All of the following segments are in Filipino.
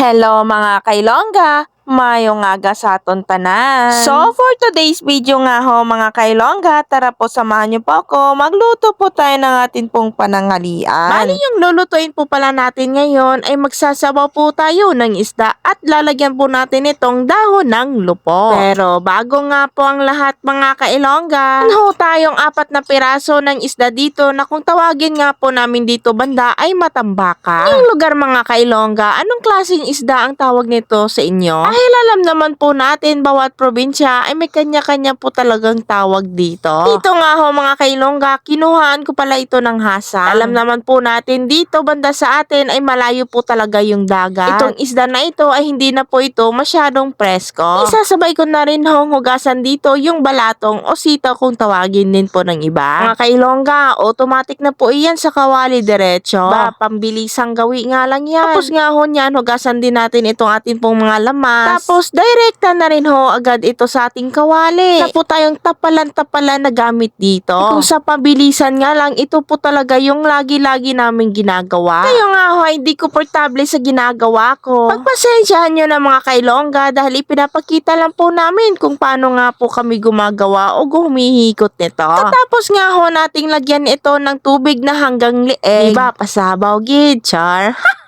Hello mga kailongga! Mayong aga sa aton tanan. So for today's video nga ho mga kailongga, tara po samahan niyo po ako. Magluto po tayo ng atin pong panangalian. Bali yung lulutuin po pala natin ngayon ay magsasabaw po tayo ng isda at lalagyan po natin itong dahon ng lupo. Pero bago nga po ang lahat mga kailongga, ho tayong apat na piraso ng isda dito na kung tawagin nga po namin dito banda ay matambaka. Yung lugar mga kailongga, anong klaseng isda ang tawag nito sa inyo? Dahil alam naman po natin, bawat probinsya ay may kanya-kanya po talagang tawag dito. Dito nga ho mga kailongga, kinuhaan ko pala ito ng hasa. Alam naman po natin, dito banda sa atin ay malayo po talaga yung dagat. Itong isda na ito ay hindi na po ito masyadong presko. Isasabay ko na rin hong hugasan dito yung balatong o sitaw kung tawagin din po ng iba. Mga kailongga, automatic na po iyan sa kawali diretso. Ba, pambilisang gawi nga lang yan. Tapos nga ho niyan, hugasan din natin itong atin pong mga lamas. Tapos, direkta na rin ho agad ito sa ating kawali. Sa po tayong tapalan-tapalan na gamit dito. Kung sa pabilisan nga lang, ito po talaga yung lagi-lagi namin ginagawa. Kayo nga ho, hindi komportable sa ginagawa ko. Pagpasensyahan nyo na mga kailongga dahil ipinapakita lang po namin kung paano nga po kami gumagawa o humihikot nito. Tapos nga ho nating lagyan ito ng tubig na hanggang lieg. Diba, pasabaw gid, char.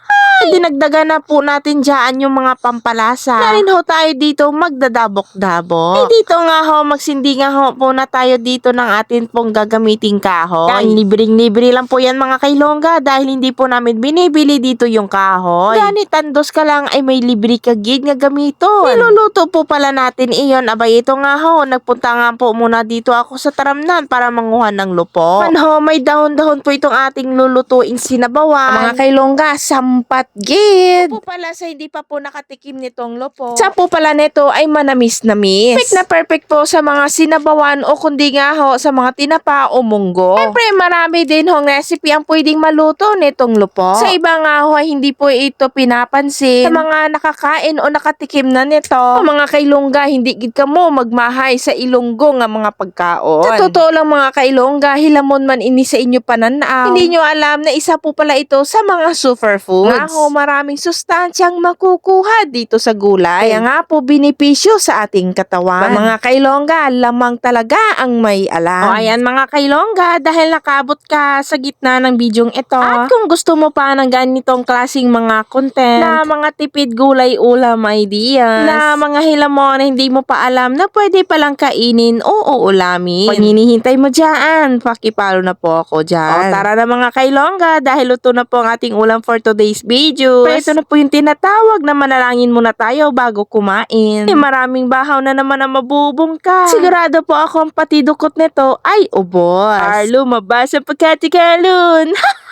Dinagdagan na po natin dyan yung mga pampalasa. Na rin ho tayo dito magdadabok-dabok. Eh dito nga ho, magsindi nga ho po na tayo dito ng atin pong gagamiting kahoy. Yan, libreng-libre lang po yan mga kailongga dahil hindi po namin binibili dito yung kahoy. Gani tandos ka lang ay may libre ka gig nga gamiton. Niluluto po pala natin iyon. Abay ito nga ho, nagpunta nga po muna dito ako sa taramnan para manguha ng lupo. Man ho, may dahon-dahon po itong ating lulutuing sinabawan. Mga kailongga, sampat gid. Po pala sa hindi pa po nakatikim nitong lupo. Sa po pala nito ay manamis-namis. Perfect na perfect po sa mga sinabawan o kundi nga ho sa mga tinapa o munggo. Siyempre marami din hong recipe ang pwedeng maluto nitong lupo. Sa iba nga ho ay hindi po ito pinapansin. Sa mga nakakain o nakatikim na nito, ang mga kailongga hindi gid kamo magmahay sa ilonggo nga mga pagkaon. Sa totoo lang mga kailongga, hilamon man ini sa inyo pananaw. Hindi nyo alam na isa po pala ito sa mga superfoods. Nga ho, maraming sustansyang makukuha dito sa gulay. Kaya nga po, binipisyo sa ating katawan. Mga kailongga, lamang talaga ang may alam. O ayan mga kailongga, dahil nakabot ka sa gitna ng bidyong ito. At kung gusto mo pa ng ganitong klasing mga content, na mga tipid gulay ulam ideas, na mga hilamon na hindi mo pa alam na pwede palang kainin o uulamin. Pag hinihintay mo dyan, pakipalo na po ako dyan. O tara na mga kailongga, dahil luto na po ang ating ulam for today's video. Pero ito na po yung tinatawag na manalangin muna tayo bago kumain. Eh, maraming bahaw na naman ang mabubungka. Sigurado po ako ang patidukot nito ay ubos. Arlo, mabasa pagkatikalun. Habang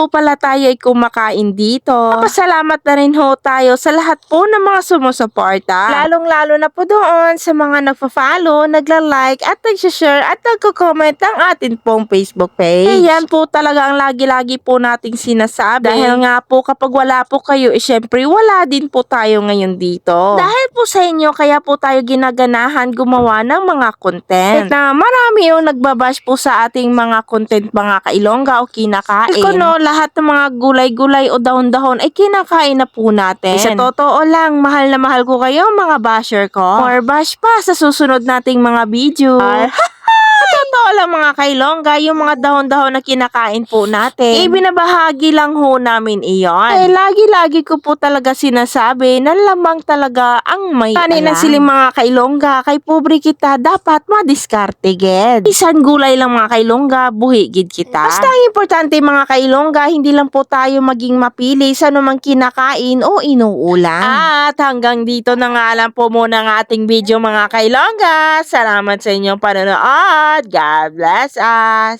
po pala tayo ay kumakain dito. Papasalamat na rin ho tayo sa lahat po ng mga sumusuporta. Lalong-lalo na po doon sa mga nagpa-follow, nagla-like at nag-share at nagko-comment ng atin pong Facebook page. Eh, yan po talaga ang lagi-lagi po nating sinasabi. Dahil nga po kapag wala po kayo, eh syempre wala din po tayo ngayon dito. Dahil po sa inyo, kaya po tayo ginaganahan gumawa ng mga content. Na marami yung nagbabash po sa ating mga content mga kailongga o kinakain. Ko no, lahat ng mga gulay-gulay o dahon-dahon ay kinakain na po natin. Sa totoo lang, mahal na mahal ko kayo mga basher ko. More bash pa sa susunod nating mga video. Mga kailongga, yung mga dahon-dahon na kinakain po natin, eh binabahagi lang ho namin iyon. Eh lagi-lagi ko po talaga sinasabi na lamang talaga ang may Kanin na alam. siling mga kailongga, kay pobre kita dapat madiskarte ged. Isan gulay lang mga kailongga, buhi gid kita. Basta ang importante mga kailongga, hindi lang po tayo maging mapili sa anumang kinakain o inuulam. At hanggang dito na nga lang po muna ang ating video mga kailongga. Salamat sa inyong panonood. God bless uh,